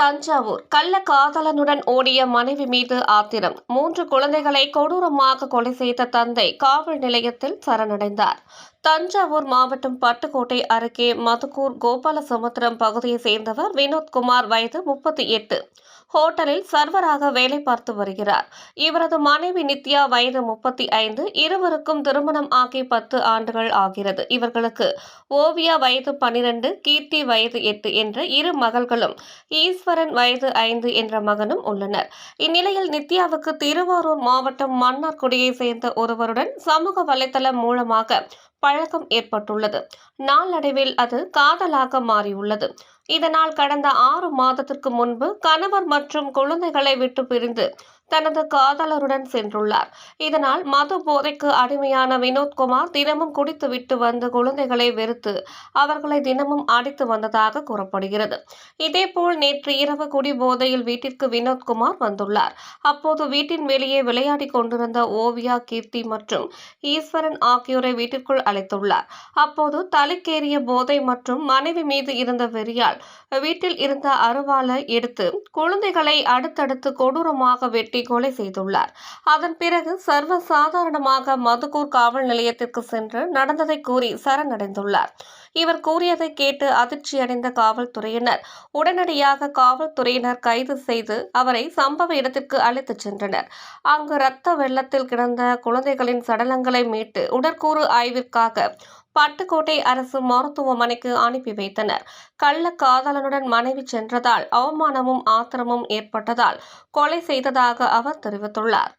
தஞ்சாவூர். கள்ள காதலனுடன் ஓடிய மனைவி மீது ஆத்திரம். மூன்று குழந்தைகளை கொடூரமாக கொலை செய்த தந்தை காவல் நிலையத்தில் சரணடைந்தார். தஞ்சாவூர் மாவட்டம் பட்டுக்கோட்டை அருகே மதுக்கூர் கோபாலசமுத்திரம் பகுதியை சேர்ந்தவர் வினோத்குமார் வயது முப்பத்தி எட்டு. ஹோட்டலில் சர்வராக வேலை பார்த்து வருகிறார். இவரது மனைவி நித்யா வயது முப்பத்தி ஐந்து. இருவருக்கும் திருமணம் ஆகி பத்து ஆண்டுகள் ஆகிறது. இவர்களுக்கு ஓவியா வயது பனிரெண்டு கீர்த்தி வயது எட்டு என்ற இரு மகள்களும் ஈஸ்வரன் வயது ஐந்து என்ற மகனும் உள்ளனர். இந்நிலையில் நித்யாவுக்கு திருவாரூர் மாவட்டம் மன்னார்குடியை சேர்ந்த ஒருவருடன் சமூக வலைதளம் மூலமாக பழக்கம் ஏற்பட்டுள்ளது. நாளடைவில் அது காதலாக மாறியுள்ளது. இதனால் கடந்த ஆறு மாதத்திற்கு முன்பு கணவர் மற்றும் குழந்தைகளை விட்டு பிரிந்து தனது காதலருடன் சென்றுள்ளார். இதனால் மது போதைக்கு அடிமையான வினோத்குமார் தினமும் குடித்து விட்டு வந்து குழந்தைகளை வெறுத்து அவர்களை தினமும் அடித்து வந்ததாக கூறப்படுகிறது. இதேபோல் நேற்று இரவு குடி போதையில் வீட்டிற்கு வினோத்குமார் வந்துள்ளார். அப்போது வீட்டின் வெளியே விளையாடிக் கொண்டிருந்த ஓவியா கீர்த்தி மற்றும் ஈஸ்வரன் ஆகியோரை வீட்டிற்குள் அழைத்துள்ளார். அப்போது தலைக்கேறிய போதை மற்றும் மனைவி மீது இருந்த வெறியால் வீட்டில் இருந்த அருவாளை எடுத்து குழந்தைகளை அடுத்தடுத்து கொடூரமாக வெட்டி வெட்டி கொலை செய்துள்ளார். அதன் பிறகு சர்வ சாதாரணமாக மதுக்கூர் காவல் நிலையத்திற்கு சென்று நடந்ததை கூறி சரணடைந்துள்ளார். இவர் கூறியதை கேட்டு அதிர்ச்சியடைந்த காவல்துறையினர் உடனடியாக காவல்துறையினர் கைது செய்து அவரை சம்பவ இடத்திற்கு அழைத்துச் சென்றனர். அங்கு இரத்த வெள்ளத்தில் கிடந்த குழந்தைகளின் சடலங்களை மீட்டு உடற்கூறு ஆய்விற்காக பட்டுக்கோட்டை அரசு மருத்துவமனைக்கு அனுப்பி வைத்தனர். கள்ள காதலனுடன் மனைவி சென்றதால் அவமானமும் ஆத்திரமும் ஏற்பட்டதால் கொலை செய்ததாக அவர் தெரிவித்துள்ளார்.